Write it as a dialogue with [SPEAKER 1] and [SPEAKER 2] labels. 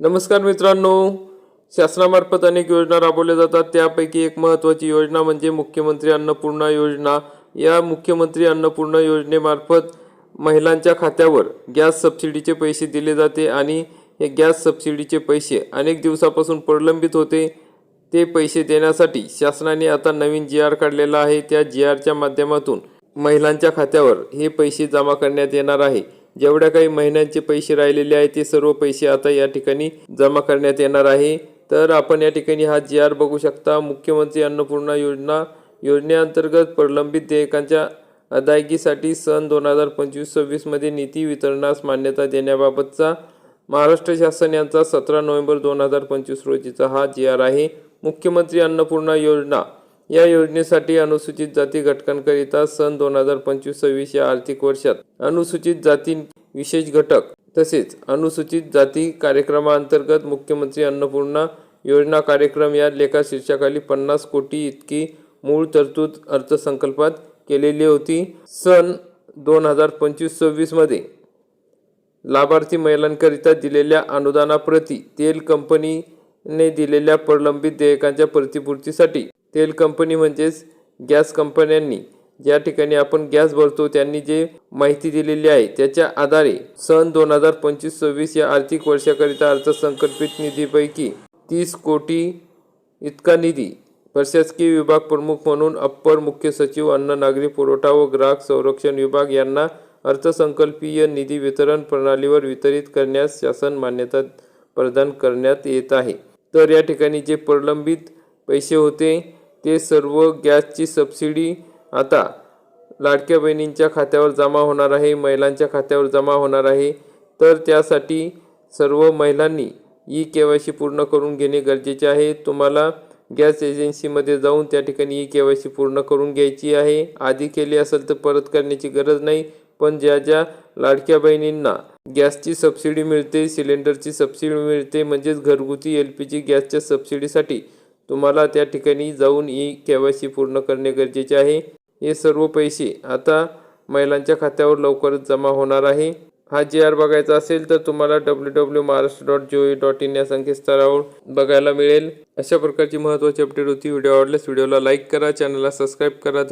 [SPEAKER 1] नमस्कार मित्रांनो. शासनामार्फत अनेक योजना राबवल्या जातात. त्यापैकी एक महत्त्वाची योजना म्हणजे मुख्यमंत्री अन्नपूर्णा योजना. या मुख्यमंत्री अन्नपूर्णा योजनेमार्फत महिलांच्या खात्यावर गॅस सबसिडीचे पैसे दिले जाते आणि हे गॅस सबसिडीचे पैसे अनेक दिवसापासून प्रलंबित होते. ते पैसे देण्यासाठी शासनाने आता नवीन जी आर काढलेला आहे. त्या जी आरच्या माध्यमातून महिलांच्या खात्यावर हे पैसे जमा करण्यात येणार आहे. जेवढ्या काही महिन्यांचे पैसे राहिलेले आहेत ते सर्व पैसे आता या ठिकाणी जमा करण्यात येणार आहे. तर आपण या ठिकाणी हा जी आर बघू शकता. मुख्यमंत्री अन्नपूर्णा योजना योजनेअंतर्गत प्रलंबित देयकांच्या अदायगीसाठी सन दोन हजार पंचवीस सव्वीसमध्ये निधी वितरणास मान्यता देण्याबाबतचा महाराष्ट्र शासन यांचा सतरा नोव्हेंबर दोन हजार पंचवीस रोजीचा हा जी आर आहे. मुख्यमंत्री अन्नपूर्णा योजना या योजनेसाठी अनुसूचित जाती घटकांकरिता सन दोन हजार पंचवीस सव्वीस या आर्थिक वर्षात अनुसूचित जाती विशेष घटक तसेच अनुसूचित जाती कार्यक्रमाअंतर्गत मुख्यमंत्री अन्नपूर्णा योजना कार्यक्रम या लेखा शीर्षकाली पन्नास कोटी इतकी मूळ तरतूद अर्थसंकल्पात केलेली होती. सन दोन हजार पंचवीस सव्वीसमध्ये लाभार्थी महिलांकरिता दिलेल्या अनुदानाप्रती तेल कंपनीने दिलेल्या प्रलंबित देयकांच्या प्रतिपूर्तीसाठी तेल कंपनी म्हणजेच गॅस कंपन्यांनी ज्या ठिकाणी आपण गॅस भरतो त्यांनी जे माहिती दिलेली आहे त्याच्या आधारे सन दोन हजार पंचवीस सव्वीस या आर्थिक वर्षाकरिता अर्थसंकल्पित निधीपैकी तीस कोटी इतका निधी प्रशासकीय विभाग प्रमुख म्हणून अप्पर मुख्य सचिव अन्न नागरी पुरवठा व ग्राहक संरक्षण विभाग यांना अर्थसंकल्पीय निधी वितरण प्रणालीवर वितरित करण्यास शासन मान्यता प्रदान करण्यात येत आहे. तर या ठिकाणी जे प्रलंबित पैसे होते ते सर्व गॅसची सबसिडी आता लाडक्या बहिणींच्या खात्यावर जमा होणार आहे महिलांच्या खात्यावर जमा होणार आहे. तर त्यासाठी सर्व महिलांनी ई के वाय सी पूर्ण करून घेणे गरजेचे आहे. तुम्हाला गॅस एजन्सीमध्ये जाऊन त्या ठिकाणी ई के वाय सी पूर्ण करून घ्यायची आहे. आधी केली असेल तर परत करण्याची गरज नाही. पण ज्या ज्या लाडक्या बहिणींना गॅसची सबसिडी मिळते सिलेंडरची सबसिडी मिळते म्हणजेच घरगुती एल पी जी गॅसच्या सबसिडीसाठी तुम्हाला त्या ठिकाणी जाऊन ई के वाय सी पूर्ण करणे गरजेचे आहे. हे सर्व पैसे आता महिलांच्या खात्यावर लवकरच जमा होणार आहे. हा जी आर बघायचा असेल तर तुम्हाला W W Maharashtra dot G O dot in या संकेतस्थळावर बघायला मिळेल. अशा प्रकारची महत्त्वाची अपडेट होती. व्हिडिओ आवडल्यास व्हिडिओला लाईक करा चॅनलला सबस्क्राईब करा.